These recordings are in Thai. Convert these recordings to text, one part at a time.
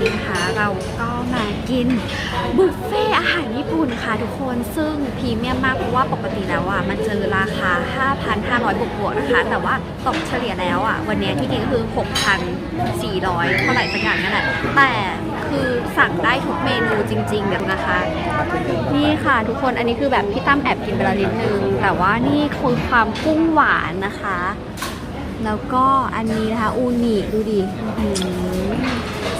นี้นะคะเราก็มากินบุฟเฟ่อาหารญี่ปุ่นค่ะทุกคนซึ่งพรีเมียมมากเพราะว่าปกติแล้วอะมันเจอราคา 5,500 บวกบวกๆนะคะ แต่ว่าตกเฉลี่ยแล้วอะวันนี้ที่กินก็คือ 6,400 เท่าไหร่สักอย่างนั่นแหละแต่คือสั่งได้ทุกเมนูจริงๆแบบนะคะ นี่ค่ะทุกคนอันนี้คือแบบพี่ตั้มแอบกินไปแล้วนิดนึง แต่ว่านี่คือความกุ้งหวานนะคะ แล้วก็อันนี้นะคะอูนิดูดิ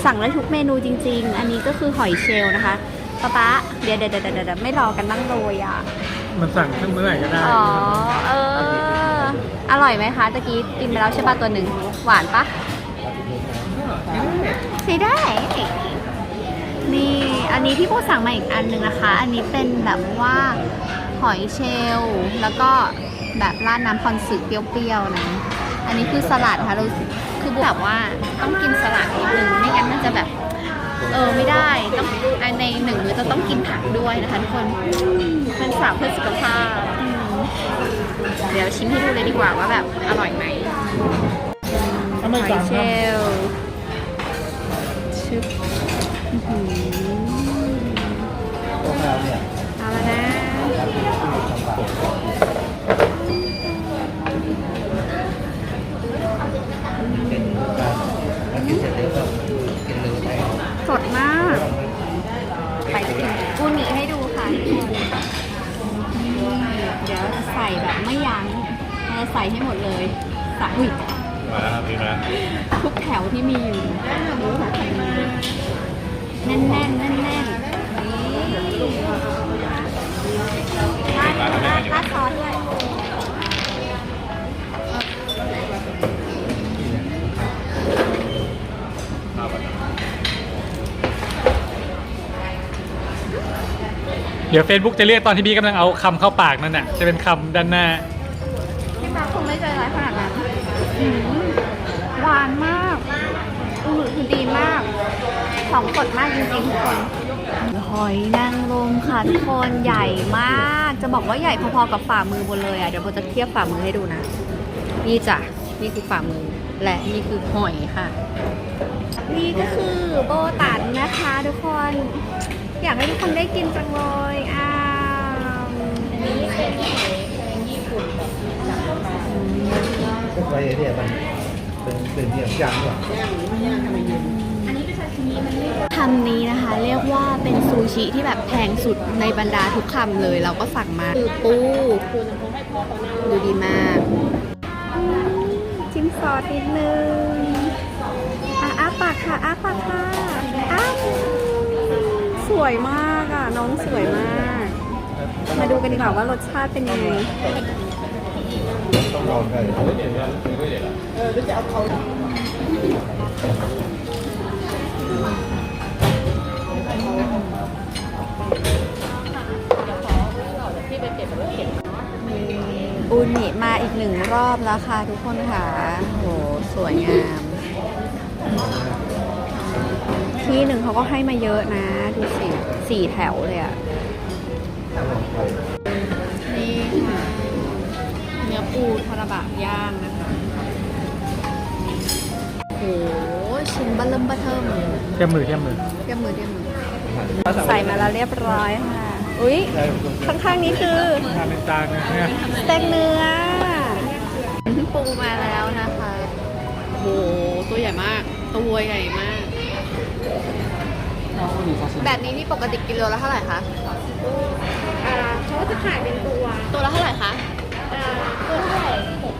สั่งได้ทุกเมนูจริง ๆ อันนี้ก็คือหอยเชลล์นะคะป๊าป๊าเดี๋ยวเดี๋ยวเดี๋ยวเดี๋ยวเดี๋ยวไม่รอกันบ้างเลยอะ มันสั่งทั้งเมื่อไหร่ก็ได้อ๋อ เออ อร่อยไหมคะตะกี้กินไปแล้วใช่ป่ะตัวหนึ่งหวานปะใช้ได้ นี่อันนี้พี่โบสั่งมาอีกอันหนึ่งนะคะ อันนี้เป็นแบบว่าหอยเชลล์แล้วก็แบบราดน้ำคอนสึกเปรี้ยวๆนะ อันนี้คือสลัดค่ะเรา คือแบบว่าต้องกินสลัดนิดนึงไม่งั้นมันจะแบบ เออไม่ได้ต้องอันในหนึ่งมื้อจะต้องกินผักด้วยนะคะทุกคนมันสาวเพื่อสุขภาพอืมเดี๋ยวชิมให้ดูเลยดีกว่าว่าแบบอร่อยไหมถ้าไม่หอสั่ยงเชก็ลล์ชึบ มาแล้วครับพี่มาทุกแถวที่มีอยู่แน่นแน่นแน่นแน่นนี่ราดราดราดซอสด้วยเดี๋ยว Facebook จะเรียกตอนที่พี่กำลังเอาคำเข้าปากนั่นน่ะ จะเป็นคำด้านหน้า พี่มาคงไม่ใจร้ายขนาดนั้น หวานมากอือคือดีมาก ของสดมากจริงๆทุกคนหอยนางรมค่ะทุกคนใหญ่มาก จะบอกว่าใหญ่พอๆกับฝ่ามือบนเลยอะ เดี๋ยวโบจะเทียบฝ่ามือให้ดูนะ นี่จ้ะ นี่คือฝ่ามือ และนี่คือหอยค่ะ นี่ก็คือโบตันนะคะทุกคน อยากให้ทุกคนได้กินจังเลย อ้าวนี่เป็น ก็ไปเนี่ยมันเป็นเป็นเรื่องย่างว่ะคำนี้นะคะเรียกว่าเป็นซูชิที่แบบแพงสุดในบรรดาทุกคำเลย เราก็สั่งมาคือปูดูดีมากอืมจิ้มซอสนิดนึงอะอ้าปากค่ะอ้าปากค่ะอ้าวสวยมากอะ น้องสวยมาก มาดูกันดีกว่าว่ารสชาติเป็นยังไง ต้องลองกันอูนิมาอีกหนึ่งรอบแล้วค่ะทุกคนค่ะ โห สวยงาม ที่หนึ่งเขาก็ให้มาเยอะนะ ดูสิสี่แถวเลยอะนี่ค่ะ ปูทาราบะย่างนะคะโหชิ้นบัลเริ่มบัตเทิมเทียมมือเทียมมือเทียมมือเทียมมือใส่มาแล้วเรียบร้อยค่ะ อุ๊ย ข้างๆนี้คือทานเป็นจานนะเนี่ยสเต็กเนื้อปูมาแล้วนะคะโหตัวใหญ่มาก ตัวใหญ่มาก แบบนี้นี่ปกติกิโลละเท่าไหร่คะ อ่าเขาจะขายเป็นตัว ตัวละเท่าไหร่คะ เกินแปดหก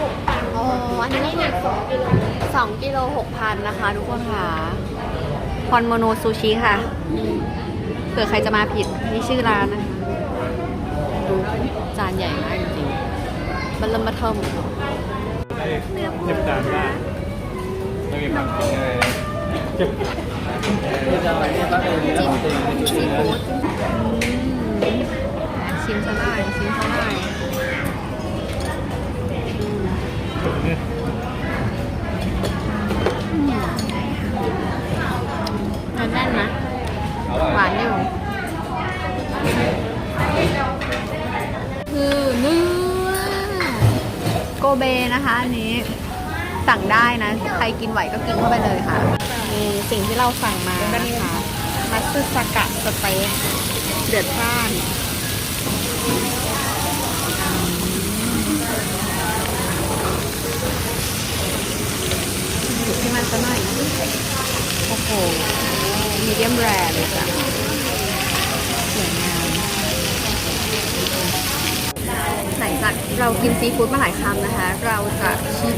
หกตันอ๋ออันนี้นี่หนักสองกิโลสองกิโลหกพันนะคะ ทุกคนค่ะคอนโมโนซูชิค่ะเผื่อใครจะมาผิดนี่ชื่อร้านนะดูจานใหญ่มากจริงๆบัลลัมบัตเทิมเทียมจานได้ไม่มีความกินเลยเก็บซีฟู้ดชิมซะหน่อยชิมซะหน่อยเนี่ย เนื้อโกเบนะคะอันนี้สั่งได้นะ ใครกินไหวก็กินเข้าไปเลยค่ะมีสิ่งที่เราสั่งมานะคะมัตสึสกะสเต็กเดือดพร่าน ซีฟู้ดมาหลายคำนะคะ เราจะชิม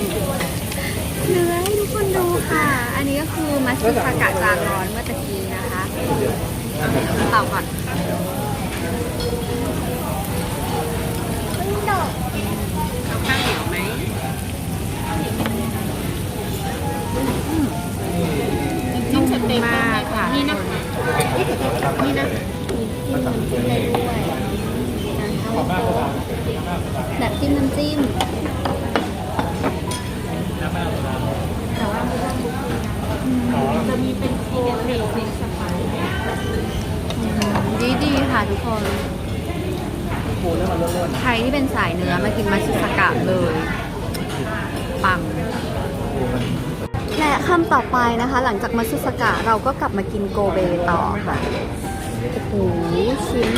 เนื้อให้ทุกคนดูค่ะ อันนี้ก็คือมัสซิคากะจานร้อนเมื่อตะกี้นะคะเปล่าก่อนดอกข้าวเหนียวไหมนุ่มมากค่ะนี่นะนี่นะแบบ จิ้มน้ำจิ้มดีดีๆค่ะทุกคนใครที่เป็นสายเนื้อมากินมัชิสกะเลย ปังและคำต่อไปนะคะ หลังจากมัชิสกะเราก็กลับมากินโกเบต่อค่ะ โอ้โหชิ้น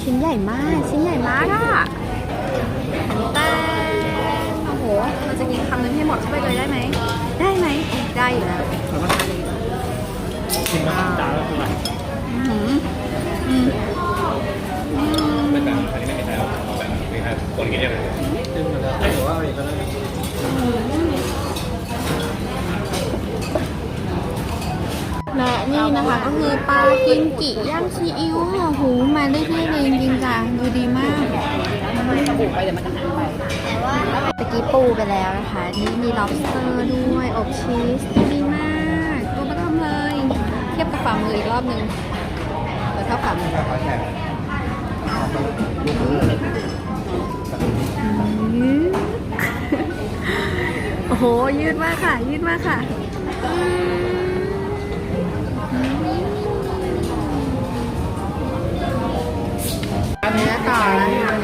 ชิ้นใหญ่มาก ชิ้นใหญ่มากอะแต่โอ้โห เราจะกินคำนึงให้หมดเข้าไปเลยได้ไหม ได้ไหม ได้อยู่แล้วกินมาจานแล้วคืออะไรอืมอืมอืมไม่แต่อันนี้ไม่เห็นแล้วแต่นี่ครับคนกินยังไงกินมาแล้วแต่ว่าอีกก็ได้และนี่นะคะก็คือปลากินกิย่างซีอิ๊วค่ะหูมาเรื่อยๆเลยจริงๆจ้ะดูดีมากตะ กี้ปูไปแล้วนะคะ นี่มี lobster ด้วย อบชีสดูดีมากตัวประทำเลย เทียบกับฝ่ามืออีกรอบนึงเดี๋ยวเท่าฝ่ามือข้าวแข็งลูกมือเลยอืมโอ้โห ยืดมากค่ะ ยืดมากค่ะเนื้อต่อแล้วค่ะ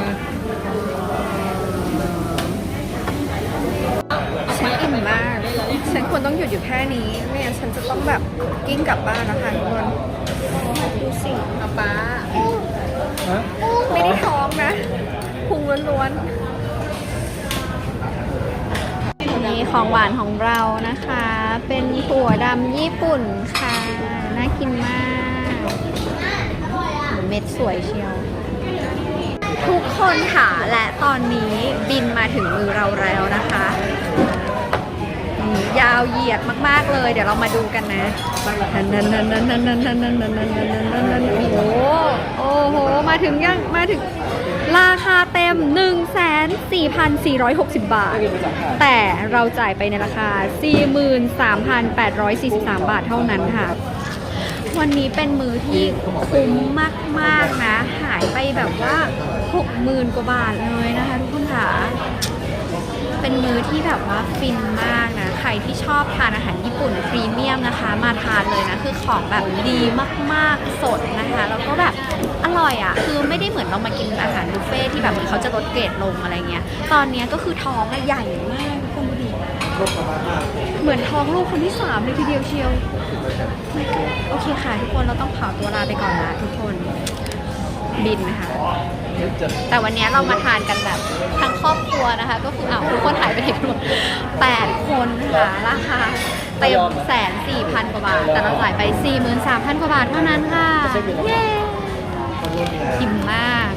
ฉันอิ่มมาก ฉันควร ต้องหยุดอยู่แค่นี้ ไม่งั้นฉันจะต้องแบบกิ้งกลับบ้านนะคะทุกคนดูสิอาป้าฮะไม่ได้ท้องนะพุงล้วนๆนี่ของหวานของเรานะคะ เป็นถั่วดำญี่ปุ่นค่ะ น่ากินมาก เม็ดสวยเชียว ทุกคนค่ะและตอนนี้บินมาถึงมือเราแล้วนะคะ ยาวเหยียดมากๆเลย เดี๋ยวเรามาดูกันนะนันนันนันนันนันนันนันนันนันนันนันนันนันโอ้โหโอ้โหมาถึงยังมาถึงราคาเต็ม 1,4,460 บาท แต่เราจ่ายไปในราคา 43,843 บาทเท่านั้นค่ะ วันนี้เป็นมือที่คุ้มมากๆนะ หายไปแบบว่า 60,000 กว่าบาทเลยนะคะทุกคนค่ะ เป็นมือที่แบบว่าฟินมากนะ รที่ชอบทานอาหารญี่ปุ่นพรีเมียมนะคะ มาทานเลยนะคือของแบบดีมากๆสดนะคะแล้วก็แบบอร่อยอะ่ะคือไม่ได้เหมือนเรามากินอาหารบุฟเฟ่ที่แบบเหมือนเขาจะลดเกรดลงอะไรเงี้ยตอนเนี้ยก็คือท้องอะใหญ่มากทุกคนดูดิเหมือนท้องลูกคนที่สามเลยทีเดียวเชียวโอเคค่ะทุกคนเราต้องเผาตัวลาไปก่อนละทุกคนบินนะคะ แต่วันนี้เรามาทานกันแบบทั้งครอบครัวนะคะ ก็คืออ้าวทุกคนหายไปไหนกันหมดแปดคนค่ะราคาเต็มแสนสี่พันกว่าบาท แต่เราจ่ายไปสี่หมื่นสามพันกว่าบาทเท่านั้นค่ะ เย้อิ่มมาก